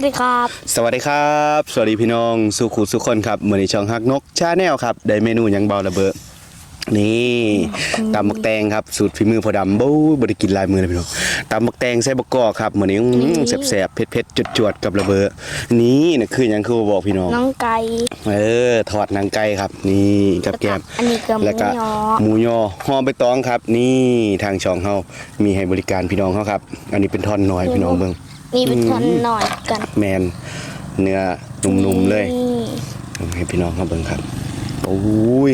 วัสดีครับ สวัสดีครับ สวัสดีพี่น้องสุขุสุขคนครับมือในช่องฮักนกชาแนลครับ ได้เมนูหยังเบาระเบิดนี่ตำมักแตงครับสูตรฝีมือพอดำบู๊บริกินหลายมือเลยพี่น้องตำมักแตงใส่บกกอกครับมือนี้อื้อแสบๆเผ็ดๆจวดๆกับระเบิดนี่นะคือหยังคือบ่บอกพี่น้องน้องไก่เออทอดหนังไก่ครับ นี่กับแกมอันนี้ก็หมูแล้วก็ยอหมูยอหอมใบตองครับ นี่ทางช่องเฮามีให้บริการพี่น้องเขาครับ อันนี้เป็นท่อนน้อยพี่น้องเบิ่ง มีเป็นทันหน่อยกันแมนเนื้อนุ่มๆเลยนี่เอาให้พี่น้องเขาเบิ่งครับโอ้ย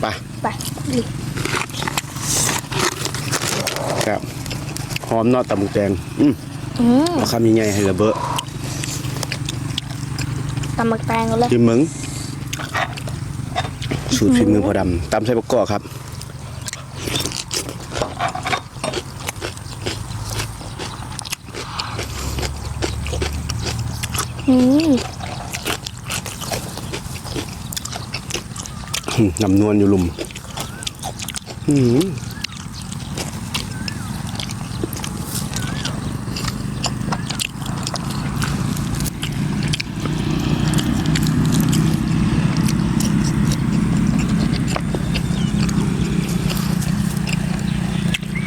ไปไปดิครับหอมเนอตำบักแตงอืมอืมเอาคำใหญ่ๆให้ระเบ้อตำมักแตงกันเลยกินมึงสูตรฝีมือพอดำตำใส่บกกอกครับ อืม อืม น้ำนวลอยู่ลุมอืม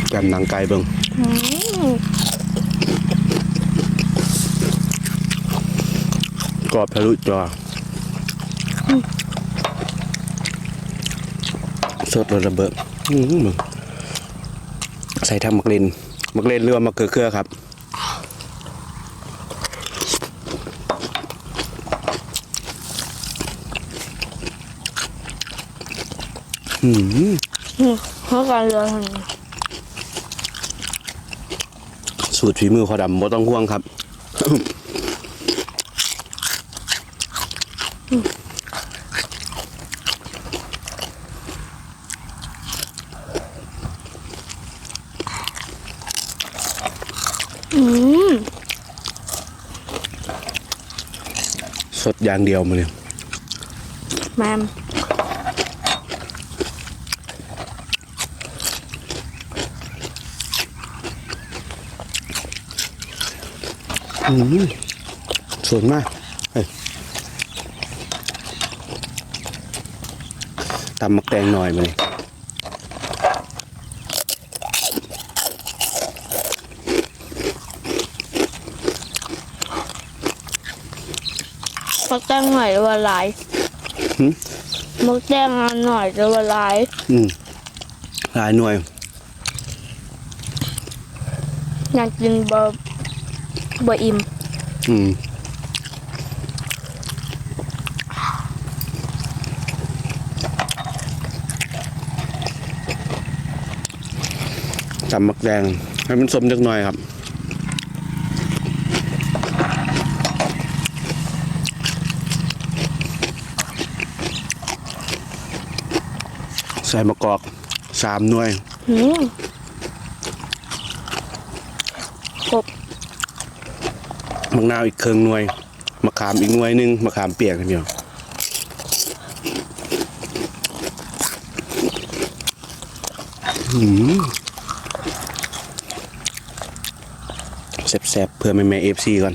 แกมหนังไก่เบิ่งอืมกรอบทะลุจอ สดรสระเบิดใส่ทำมักเลนมักเลนเรือว่ามะเขือเครือครับอืมอืมเขากันเลยสูตรฝีมือพอดำบ่ต้องห่วงครับ อืม สดอย่างเดียวมาเลยแมมอืมสดมากเฮ้ยตำมักแตงหน่อยมาเลย มักแต งหน่อยจะละลายหึมักแตงหน่อยจะละลายอืมหลายหน่วย อยากกินบะบะอิ่มอืมตำมักแดงให้มันสมจักหน่อยครับ ส่มะกอกสามหน่วยอืมครบมะนาวอีกครึ่งหน่วยมะขามอีกหน่วยหนึงมะขามเปียกนะพี่น้องอืมแซ่บๆเพื่อแม่แม่เอฟซีก่อน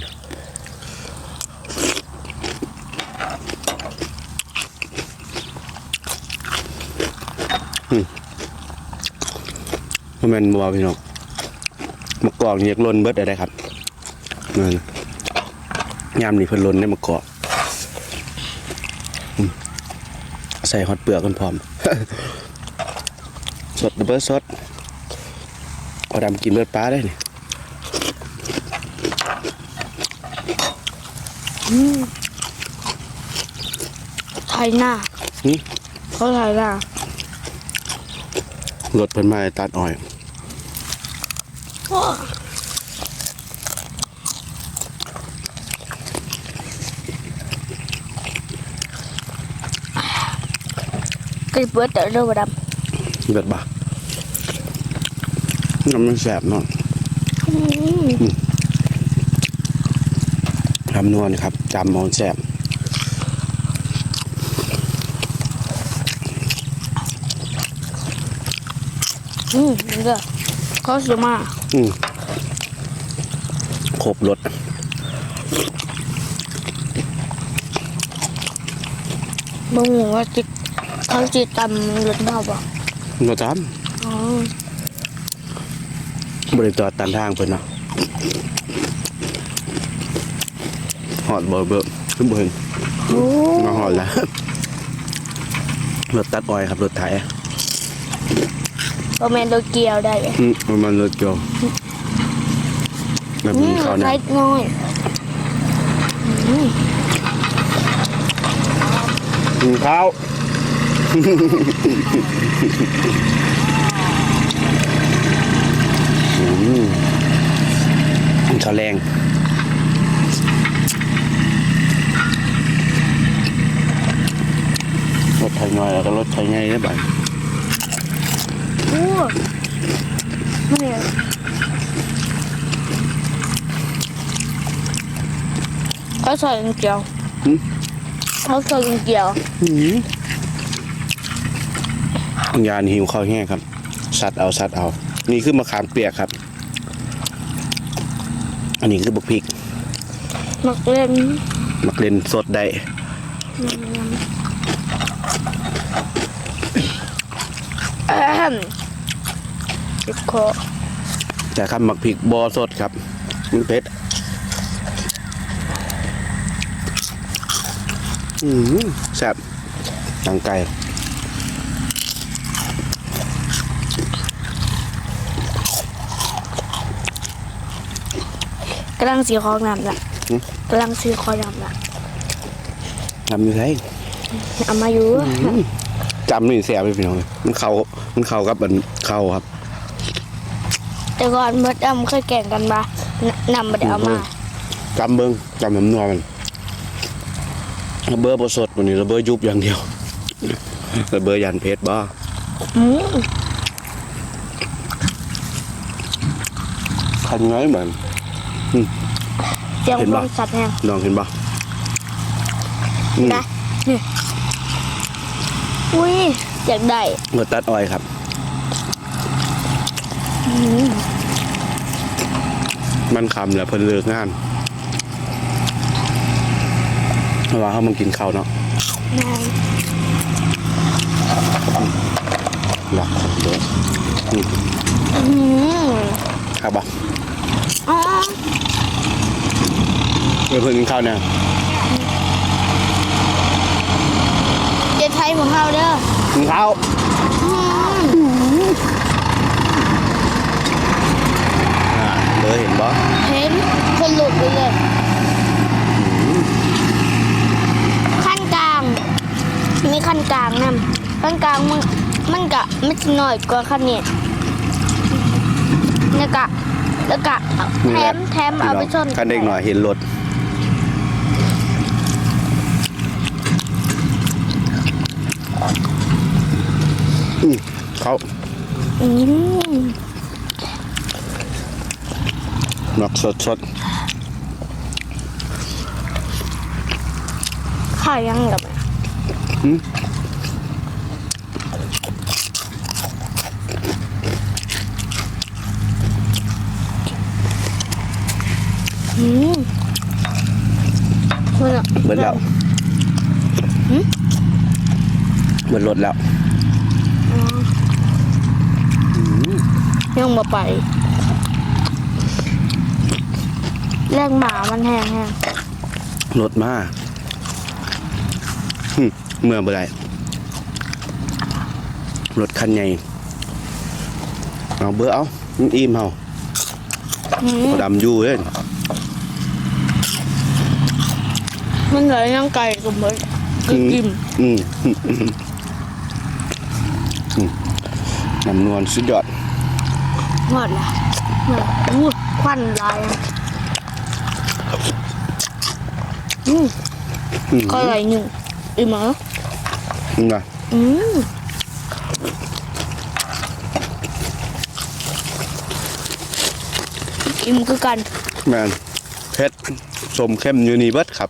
เพราะมันบัวพี่น้องมะกอกเนี่ยล้นเบิดได้ครับนั่นยามนี่เพิ่นล้นได้มะกอกอืมใส่ฮอตเปลือกกันพร้อม สดเบิดสดเอาดำกินเบิดปลาได้นี่ไทยหน้าหึเขาไทยหน้า รถเพิ่นมาให้ตัดอ้อยไก่เปื้อนแต่เรื่องบะดเบิดบ่น้ำมันแสบเนาะำอืมทำนวลครับจำมอนแสบ อืมเด้อเขาเสียมาอืมครบรสบางว่าจิตเขาจิตตำรสเบาอะรสตามอ๋อบริจาดตันทางเพิ่นเนาะหอดบ่เบิ่มขึ้นเบ่เห็นมาหอดแล้วรสตัดอ้อยครับรสไทย บ่แม่นรถเกี่ยวได้อืมมันมันรถเกี่ยวแบบอืนี้มเขาไซเนี่ยส์น้อยอืมกินข้าว อืมข้าวแรงรถไถน้อยแล้วก็รถไถใหญ่ได้บ้างโอ้ นี่เขาใส่กางเกียวเขาใส่กางเกียวยานหิวข้าวแห้งครับ สัตว์เอาสัตว์เอา นี่คือมะขามเปียกครับ อันนี้คือบุกพริกมักเล่นมักเล่นสดได้ แอมติดคอแต่ครับหมักพริกบอสดครับมันเผ็ดอืมแซ่บตังไก่กำลังสีคองน้ำละกำลังสีคอน้ำละทำอยู่ไงเอามาอยู่จำนี่แซ่บเลยพี่น้องมันเข้ามันเข้ากับมันเข้าครับ แต่ก่อนเมื่อดำเคยแก่งกันมานนำมาได้เอามาจำเบิ้งจำน้ำนัวมันระเบอร์บสดวันนี้ระเบอร์ยุบอย่างเดียวระเบอร์ยันเพชรบ้าอืมคันไงเหมือนเสียงเห็นบปะริษัทแห่งน้องเห็นบ้านะนี่อุ้ยอยากได้รถตัดอ้อยครับ มันคำแล้วเพิ่นเลิกงานเพราะว่าเขามากินข้าวเนาะนายหลักเด้ออืมครับบ่อ๋อเออเพิ่นกินข้าวเนี่ยเจ๊ไทยของเราเด้อกินข้าว อืม อ่า เลยเห็นบ่เห็นคนหลุดไปเลยขั้นกลางมีขั้นกลางนำขั้นกลางมันมันกะไม่สิน้อยกว่าขั้นนี้แล้วกะแล้วกะแถมแถมเอาไปชนคันเด็กหน่อยเห็นรถอืมเขาอืม หมักสดสดข้าวยังกับหืมอืมมันอะเบิดแล้วเบิดรถแล้วยังมาไป แรงหมามันแห้งแห้งรถมาหึเมื่อเมื่อไรรถคันใหญ่เอาเบอร์เอามันอิ่มเอาอืมเขาดำอยู่เลยมันเหลือยังไก่กับมันคืออิ่มอืมอืมอืมอืมน้ำนวลสุดยอดหมดละหมดอู้ควันลาย อะอืมอืมก็อะไรหนึ่งอิ่มเหรอนี่นะอืมอิ่มคือกัน แมนเพชรสมเข้มอยู่นี่เบิดครับ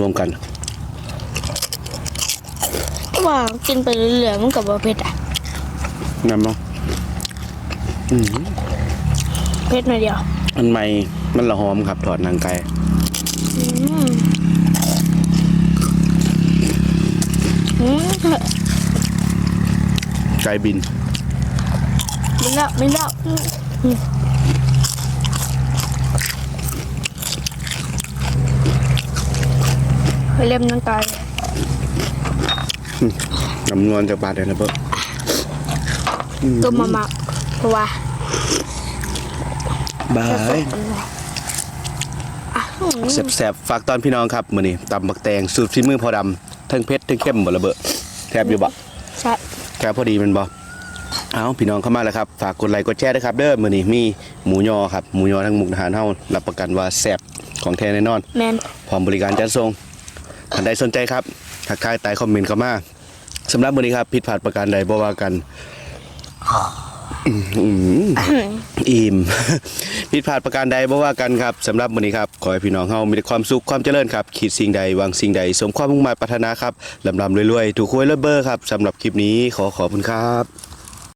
รวมๆกันว่ากินไปเรื่อยๆมันกับว่าเผ็ดอะน้ำเนาะอืมเผ็ดหน่อยเดียว มันใหม่ มันละหอมครับถอดหนังไก่อืมอืมไก่บินไม่เล่าไม่เล่าอืมอืมไปเล่มน้ำตาลน้ำนวลจากบาดเดนนะเบิร์ต้มมามาเพราะว่า บายอะอืมแสบๆฝากตอนพี่น้องครับมื้อนี้ตำบักแตงสูตรฝีมือพอดำทั้งเผ็ดทั้งเข้มบ่ระเบิดแทบอยู่บ่ใช่แค่พอดีแมันบ่เอาพี่น้องเข้ามาแล้วครับ ฝากกดไลค์กดแชร์ด้วยครับ เด้อมื้อนี้มีหมูยอครับหมูยอทั้งมุกดาหารเฮารับประกันว่าแซ่บของแท้แน่นอนแมนพร้อมบริการจัดส่งท่านใดสนใจครับทักทายใต้คอมเมนต์เข้ามาสำหรับมื้อนี้ครับผิดพลาดประการใดบ่ว่ากัน อิ่มผิดพลาดประการใดบ่ว่ากันครับสำหรับมื้อนี้ครับ ขอให้พี่น้องเฮามีแต่ความสุขความเจริญครับ คิดสิ่งใดวางสิ่งใด สมความมุ่งหมายปรารถนาครับลำลำรวยๆ ถูกหวยรวยเบอร์ครับสำหรับคลิปนี้ขอขอบคุณครับ